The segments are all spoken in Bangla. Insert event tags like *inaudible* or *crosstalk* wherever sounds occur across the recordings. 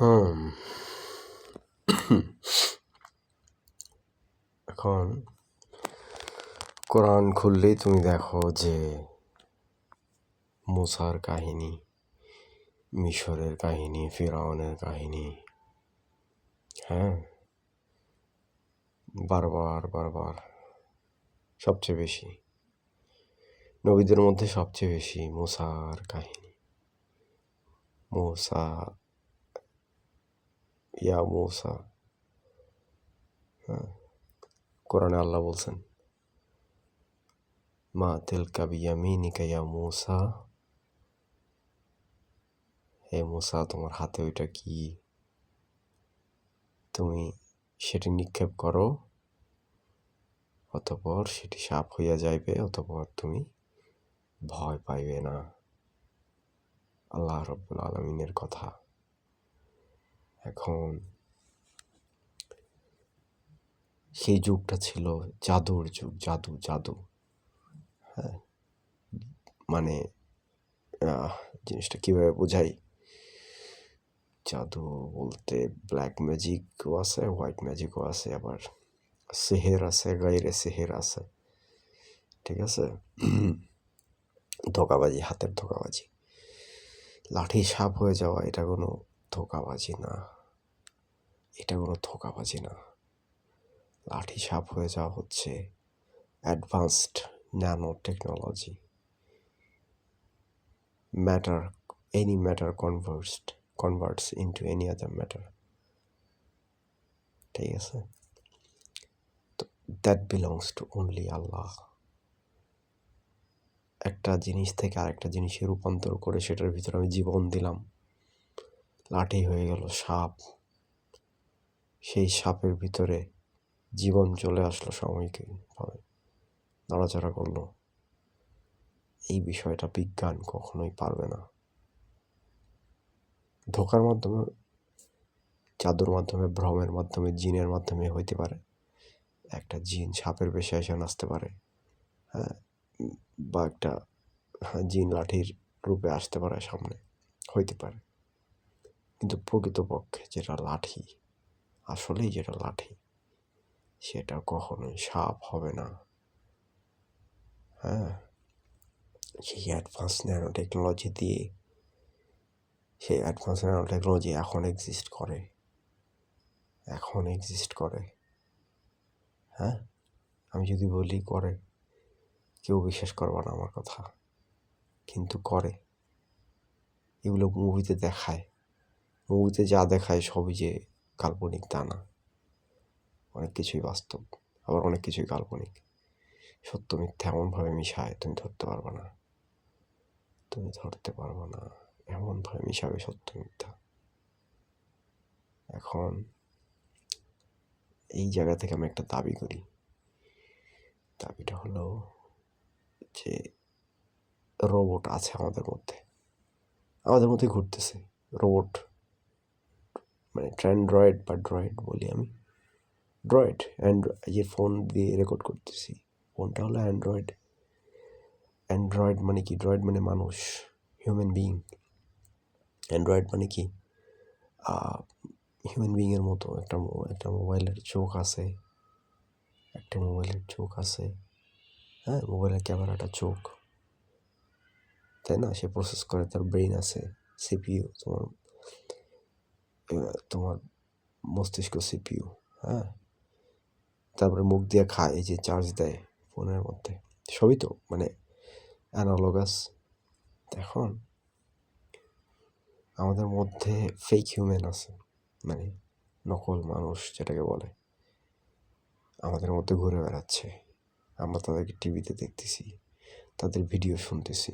হুম *coughs* এখন কোরআন খুললেই তুমি দেখো যে মুসার কাহিনী, মিশরের কাহিনী, ফিরাউনের কাহিনী হ্যাঁ? বারবার বারবার, সবচেয়ে বেশি, নবীদের মধ্যে সবচেয়ে বেশি মুসার কাহিনী, মুসা ইয়া মুসা। হ্যাঁ কোরআনে আল্লাহ বলছেন, মা তিলকা বিয়ামিনিকা ইয়া মুসা? হে মুসা, তোমার হাতে ওইটা কি? তুমি সেটি নিক্ষেপ করো, অতপর সেটি সাপ হইয়া যাইবে, অতপর তুমি ভয় পাইবে না। আল্লাহ রব্বুল আলমিনের কথা। এখন সেই যুগটা ছিল জাদুর যুগ, জাদু জাদু। হ্যাঁ মানে জিনিসটা কীভাবে বোঝাই? জাদু বলতে ব্ল্যাক ম্যাজিকও আছে হোয়াইট ম্যাজিকও আছে, আবার সেহের আছে, গাইরে সেহের আছে। ঠিক আছে? ধোকাবাজি, হাতের ধোকাবাজি। লাঠি সাপ হয়ে যাওয়া, এটা কোনো ধোকাবাজি না। এটা কোনো ধোকাবাজি না। লাঠি সাপ হয়ে যাওয়া হচ্ছে advanced nano technology matter any matter conversed converts into any other matter ঠিক আছে? তো that belongs to only Allah একটা জিনিস থেকে আরেকটা জিনিসে রূপান্তর করে সেটার ভিতরে আমি জীবন দিলাম। লাঠি হয়ে গেল সাপ। সেই সাপের ভিতরে জীবন চলে আসলো সাময়িকভাবে নড়াচড়া করল। এই বিষয়টা বিজ্ঞান কখনোই পারবে না। ধোকার মাধ্যমে জাদুর মাধ্যমে ভ্রমের মাধ্যমে জিনের মাধ্যমে হইতে পারে। একটা জিন সাপের বেশে এসে নাচতে পারে। হ্যাঁ বা একটা হ্যাঁ, জিন লাঠির রূপে আসতে পারে সামনে। হইতে পারে। কিন্তু প্রকৃতপক্ষে যেটা লাঠি, আসলেই যেটা লাঠি, সেটা কখনোই সাপ হবে না। হ্যাঁ সেই অ্যাডভান্স ন্যানো টেকনোলজি দিয়ে, সেই অ্যাডভান্স ন্যানো টেকনোলজি এখন এক্সিস্ট করে। এখন এক্সিস্ট করে। হ্যাঁ আমি যদি বলি করে, কেউ বিশ্বাস করবে না আমার কথা, কিন্তু করে। এগুলো মুভিতে দেখায়। মুভিতে যা দেখায় সবই যে কাল্পনিক তা না। অনেক কিছুই বাস্তব, আবার অনেক কিছুই কাল্পনিক। সত্য মিথ্যা এমনভাবে মিশায়, তুমি ধরতে পারবে না। তুমি ধরতে পারবে না, এমনভাবে মিশাবে সত্য মিথ্যা। এখন এই জায়গা থেকে আমি একটা দাবি করি। দাবিটা হলো যে রোবট আছে আমাদের মধ্যে। আমাদের মধ্যে ঘুরতেছে। রোবট মানে ট্র্যান্ড্রয়েড বা ড্রয়েড বলি আমি। ড্রয়েড অ্যান্ড যে ফোন দিয়ে রেকর্ড করতেছি। ফোনটা হলো অ্যান্ড্রয়েড। অ্যান্ড্রয়েড মানে কি? ড্রয়েড মানে মানুষ হিউম্যান বিইং অ্যান্ড্রয়েড মানে কি? হিউম্যান বিইংয়ের মতো একটা মো- একটা মোবাইলের চোখ আছে। একটা মোবাইলের চোখ আছে। হ্যাঁ মোবাইলের ক্যামেরাটা চোখ। তাই না? সে প্রসেস করে তার ব্রেন আছে সিপিইউ তোমার। আহ, তোমার মস্তিষ্ক সিপিইউ হ্যাঁ? তারপরে মুখ দিয়ে খায় এই যে চার্জ দেয় ফোনের মধ্যে। সবই তো মানে অ্যানালগাস এখন আমাদের মধ্যে ফেক হিউম্যান আছে মানে নকল মানুষ যেটাকে বলে। আমাদের মধ্যে ঘুরে বেড়াচ্ছে। আমরা তাদেরকে টিভিতে দেখতেছি, তাদের ভিডিও শুনতেছি।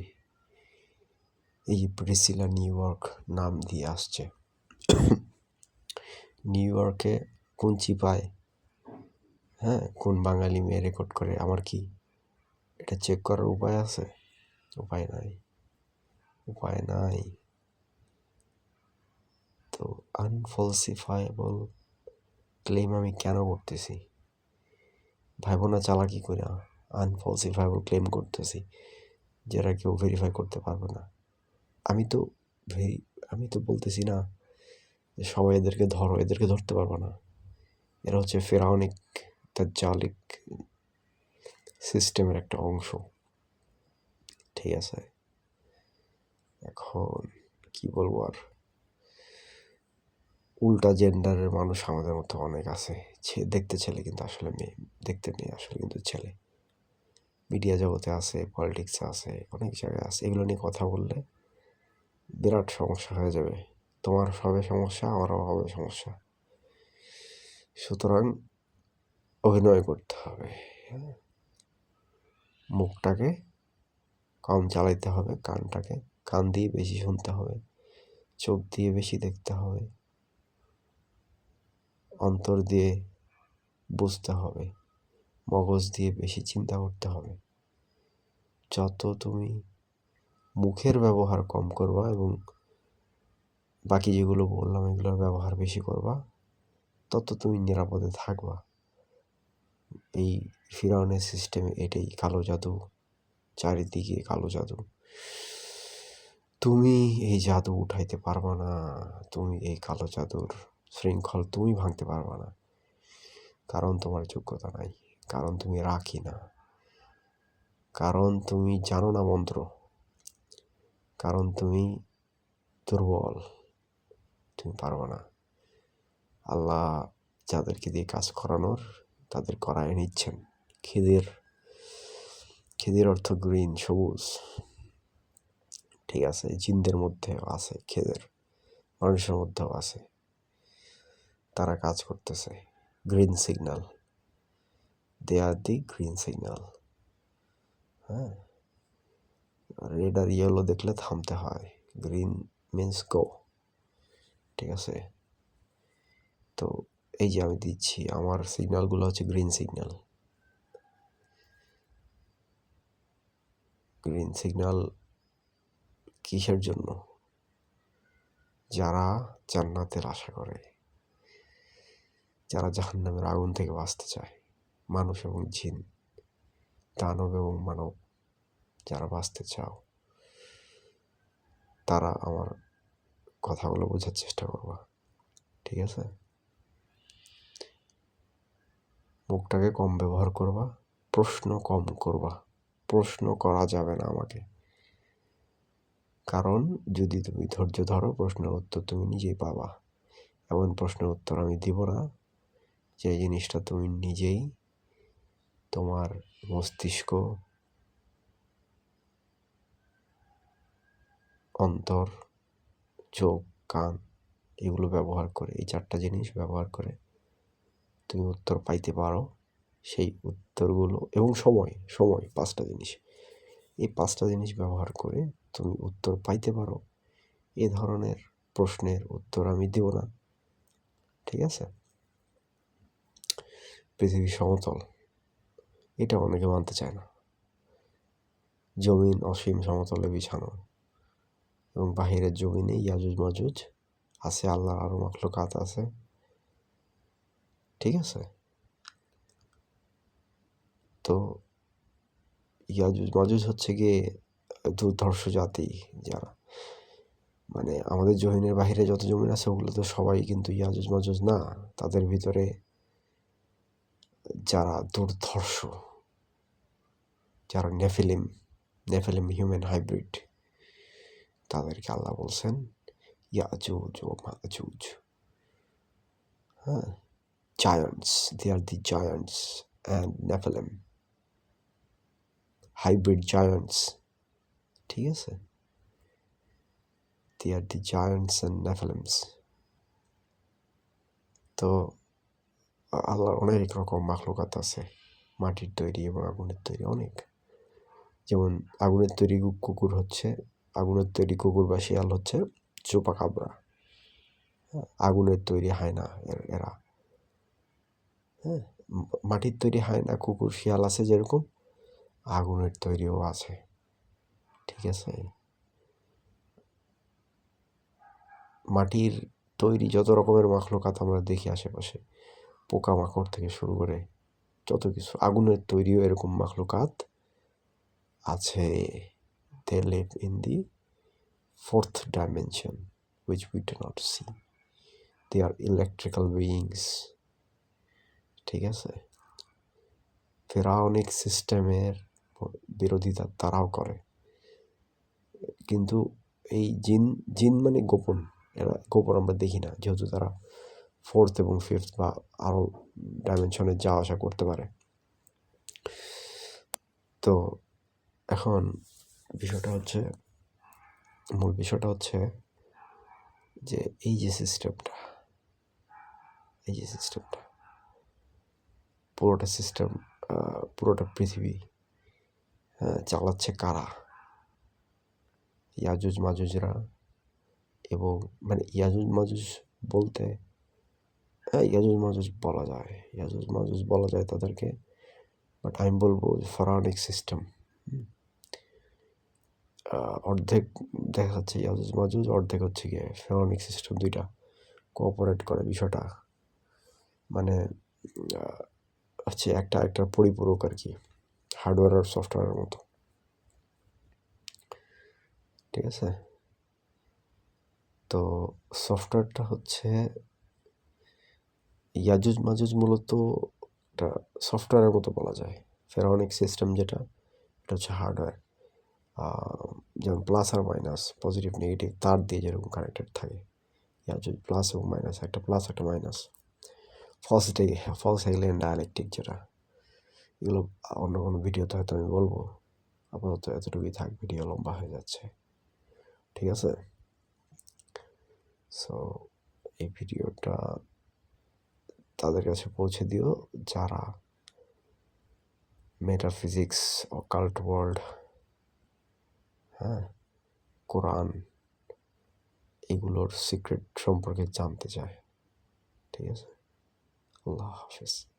এই যে প্রিসিলা নিউ ইয়র্ক নাম দিয়ে আসছে। নিউ ইয়র্কে কোন চিপায় হ্যাঁ কোন বাঙালি মেয়ে রেকর্ড করে? আমার কি এটা চেক করার উপায় আছে? উপায় নাই। উপায় নাই। তো আনফলসিফায়েবল ক্লেম আমি কেন করতেছি? ভাই বোনা চালাকি করে আনফলসিফায়েবল ক্লেম করতেছি, যেটা কেউ ভেরিফাই করতে পারবে না। আমি তো ভেরি আমি তো বলতেছি না যে সবাই এদেরকে ধরো, এদেরকে ধরতে পারব না। এরা হচ্ছে ফেরাউনিক তার জালিক সিস্টেমের একটা অংশ। ঠিক আছে? এখন কি বলব আর? উল্টা জেন্ডারের মানুষ আমাদের মতো অনেক আছে। দেখতে ছেলে কিন্তু আসলে মেয়ে, দেখতে মেয়ে আসলে কিন্তু ছেলে। মিডিয়া জগতে আছে পলিটিক্সে আছে, অনেক জায়গায় আছে। এগুলো নিয়ে কথা বললে বিরাট সমস্যা হয়ে যাবে। তোমার হবে সমস্যা, আমারও হবে সমস্যা। সুতরাং অভিনয় করতে হবে। মুখটাকে কম চালাইতে হবে, কানটাকে কান দিয়ে বেশি শুনতে হবে, চোখ দিয়ে বেশি দেখতে হবে, অন্তর দিয়ে বুঝতে হবে, মগজ দিয়ে বেশি চিন্তা করতে হবে। যত তুমি মুখের ব্যবহার কম করবা এবং বাকি যেগুলো বললাম, এগুলোর ব্যবহার বেশি করবা, তত তুমি নিরাপদে থাকবা। এই ফিরাউনের সিস্টেমে এটাই কালো জাদু, চারিদিকে কালো জাদু। তুমি এই জাদু উঠাইতে পারবা না, তুমি এই কালো জাদুর শৃঙ্খল তুমি ভাঙতে পারবা না। কারণ তোমার যোগ্যতা নাই, কারণ তুমি রাখি না। কারণ তুমি জানো না মন্ত্র, কারণ তুমি দুর্বল। তুমি পারব না। আল্লাহ যাদেরকে দিয়ে কাজ করানোর, তাদের করায় নিচ্ছেন। খিদের খিদের অর্থ গ্রিন, সবুজ। ঠিক আছে, জিনদের মধ্যেও আছে, খেদের। মানুষের মধ্যেও আছে। তারা কাজ করতেছে। Green signal. They are the green signal. হ্যাঁ? রেড আর ইয়েলো দেখলে থামতে হয়। গ্রিন মিন্স গো ঠিক আছে? তো এই যে আমি দিচ্ছি, আমার সিগন্যালগুলো হচ্ছে গ্রিন সিগন্যাল গ্রিন সিগন্যাল কিসের জন্য? যারা জান্নাতের আশা করে, যারা জাহান্নামের আগুন থেকে বাঁচতে চায়, মানুষ এবং জিন, দানব এবং মানব, যারা বাঁচতে চাও, তারা আমার কথাগুলো বোঝার চেষ্টা করবা। ঠিক আছে? মুখটাকে কম ব্যবহার করবা, প্রশ্ন কম করবা। প্রশ্ন করা যাবে না আমাকে। কারণ যদি তুমি ধৈর্য ধরো, প্রশ্নের উত্তর তুমি নিজেই পাবা। এমন প্রশ্নের উত্তর আমি দিব না। যে জিনিসটা তুমি নিজেই তোমার মস্তিষ্ক, অন্তর চোখ, কান এগুলো ব্যবহার করে, এই চারটা জিনিস ব্যবহার করে তুমি উত্তর পাইতে পারো। সেই উত্তরগুলো এবং সময় সময় পাঁচটা জিনিস। এই পাঁচটা জিনিস ব্যবহার করে তুমি উত্তর পাইতে পারো। এ ধরনের প্রশ্নের উত্তর আমি দেব না। ঠিক আছে? পৃথিবী সমতল, এটা অনেকে মানতে চায় না। জমিন অসীম সমতলে বিছানো। এবং বাহিরের জমিনে ইয়াজুজ মাজুজ আছে, আল্লাহর আরও কাত আছে। ঠিক আছে? তো ইয়াজুজ মাজুজ হচ্ছে গিয়ে দুর্ধর্ষ জাতি যারা। মানে আমাদের জহিনের বাহিরে যত জমিন আছে, ওগুলো তো সবাই কিন্তু ইয়াজুজ মাজুজ না। তাদের ভিতরে যারা দুর্ধর্ষ, যারা নেফিলিম নেফিলিম হিউম্যান হাইব্রিড তাদেরকে আল্লাহ বলছেন, ইয়াজুজ ও মাজুজ হ্যাঁ giants, they are the giants and nephilim hybrid giants ঠিক আছে? They are the giants and nephilims তো আল্লাহর অনেক রকম মাখলুকাত আছে। মাটির তৈরি এবং আগুনের তৈরি অনেক। যেমন, আগুনের তৈরি কুকুর হচ্ছে আগুনের তৈরি কুকুর বা শিয়াল হচ্ছে চোপা কাবরা আগুনের তৈরি হয় না এরা। হ্যাঁ মাটির তৈরি হয় না কুকুর, শিয়াল আছে যেরকম, আগুনের তৈরিও আছে। ঠিক আছে? মাটির তৈরি যত রকমের মাখলুকাত আমরা দেখি আশেপাশে, পোকামাকড় থেকে শুরু করে যত কিছু, আগুনের তৈরিও এরকম মাখলুকাত আছে। They live in the fourth dimension which we do not see they are electrical beings ঠিক আছে? সিস্টেমের বিরোধিতা তারাও করে। কিন্তু এই জিন জিন মানে গোপন। এরা গোপন আমরা দেখি না, যেহেতু তারা ফোর্থ এবং ফিফথ বা আরও ডাইমেনশনে যাওয়া আসা করতে পারে। তো এখন বিষয়টা হচ্ছে, মূল বিষয়টা হচ্ছে যে এই যে সিস্টেমটা এই যে সিস্টেমটা পুরোটা সিস্টেম পুরোটা পৃথিবী চালাচ্ছে কারা? ইয়াজুজ মাজুজরা এবং মানে ইয়াজুজ মাজুজ বলতে ইয়াজুজ মাজুজ বলা যায়। ইয়াজুজ মাজুজ বলা যায় তাদেরকে বাট আমি বলব ফরানিক সিস্টেম অর্ধেক দেখা যাচ্ছে ইয়াজুজ মাজুজ অর্ধেক হচ্ছে গিয়ে ফেরনিক সিস্টেম দুইটা কোঅপারেট করে বিষয়টা। মানে হচ্ছে একটা একটা পরিপূরক আর কি হার্ডওয়্যার আর সফটওয়্যারের মতো। ঠিক আছে? তো সফটওয়্যারটা হচ্ছে ইয়াজুজ মাজুজ মূলত একটা সফটওয়্যারের মতো বলা যায়। ফেরানিক সিস্টেম যেটা, এটা হচ্ছে হার্ডওয়্যার যেমন প্লাস আর মাইনাস পজিটিভ নেগেটিভ তার দিয়ে যেরকম কানেক্টেড থাকে। ইয়াজুজ প্লাস এবং মাইনাস একটা প্লাস একটা minus false false alien dialectic যেটা। এগুলো, অন্য কোনো ভিডিওতে হয়তো আমি বলব। আপাতত এতটুকুই থাক ভিডিও লম্বা হয়ে যাচ্ছে। ঠিক আছে? সো এই ভিডিওটা তাদের কাছে পৌঁছে দিও। যারা মেটাফিজিক্স অকাল্ট ওয়ার্ল্ড হ্যাঁ? কোরআন এগুলোর সিক্রেট সম্পর্কে জানতে চায়। ঠিক আছে? আল্লাহ হাফিজ।